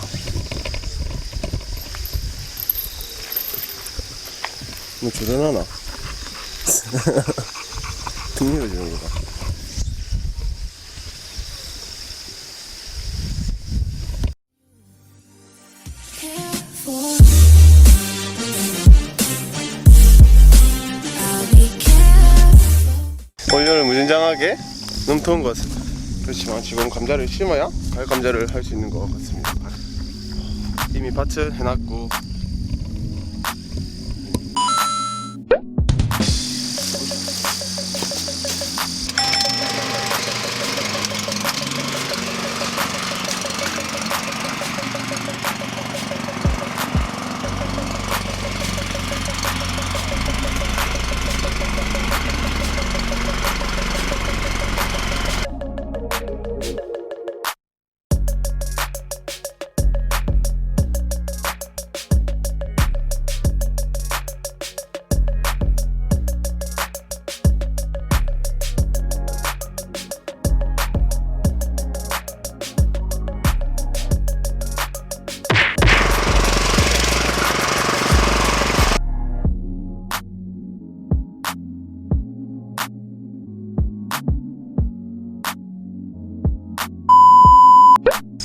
좋다. 뭐 조련하나? 등리로 주는 거다. 올여름 무진장하게 넘터온 것 같습니다. 그렇지만 지금 감자를 심어야 가을 감자를 할 수 있는 것 같습니다. 이미 밭을 해놨고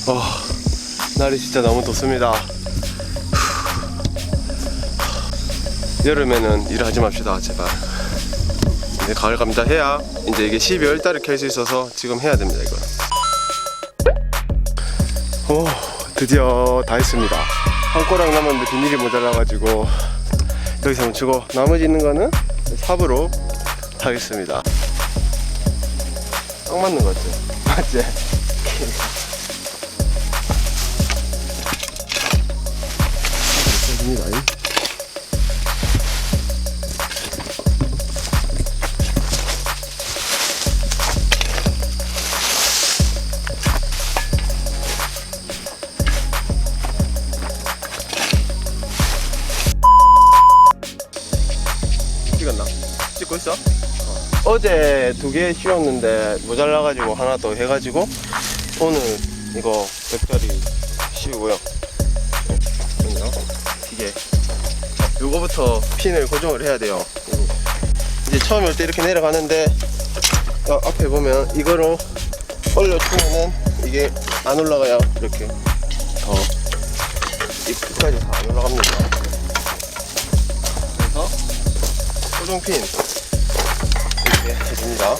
어, 날이 진짜 너무 덥습니다. 여름에는 일하지 맙시다 제발. 이제 가을 감자 해야 이제 이게 12월 달에 캘 수 있어서 지금 해야 됩니다 이거. 오 드디어 다 했습니다. 한 꼬락 남았는데 비닐이 모자라가지고 여기서 멈추고 나머지 있는 거는 삽으로 하겠습니다. 딱 맞는 거 같지? 맞지? 찍었나? 찍고 있어? 어. 제 두 개 씌웠는데 모자라가지고 하나 더 해가지고 오늘 이거 100짜리 씌우고요. 이게 요거부터 핀을 고정을 해야 돼요. 이제 처음 올때 이렇게 내려가는데 어, 앞에 보면 이거로 올려주면은 이게 안 올라가요. 이렇게 더이 끝까지 다 안 올라갑니다. 고정핀 이렇게.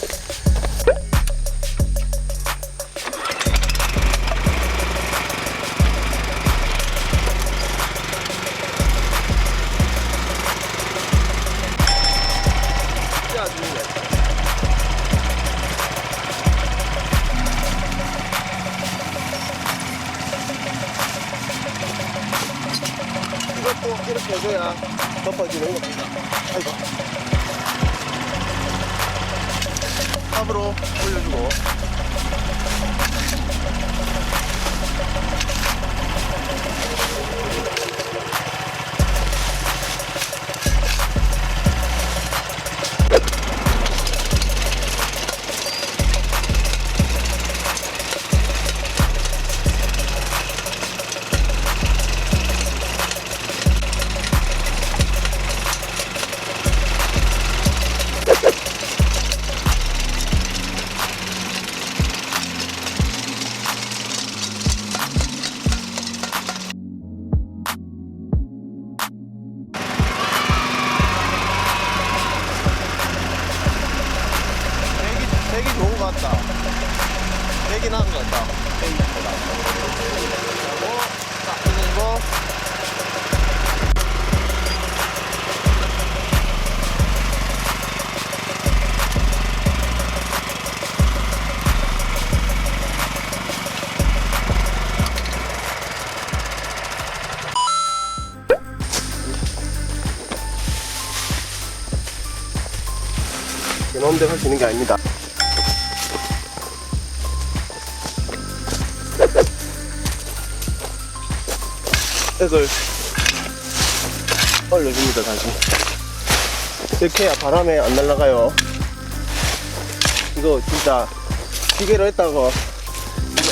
짜주네. 이것도 이렇게 해줘야 덮어지는 겁니다. 아이고. 탑으로 올려주고. 되기 좋은 것 같다. 되긴 한것 같다. 되기 좋다. 그리고, 자, 그리고, 이놈들 할수 있는 게 아닙니다. 이걸 올려줍니다 다시. 이렇게 해야 바람에 안 날아가요. 이거 진짜 기계로 했다고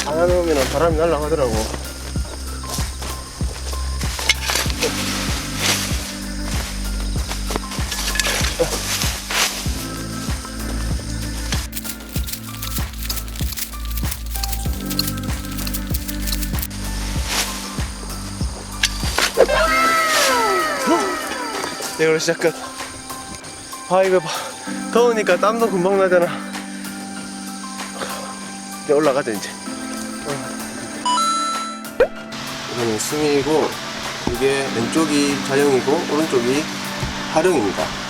안 해놓으면 바람이 날아가더라고 이걸로 시작한. 아 이거 봐. 더우니까 땀도 금방 나잖아. 이제 올라가자 이제. 이거는 승희이고 이게 왼쪽이 자영이고 오른쪽이 하령입니다.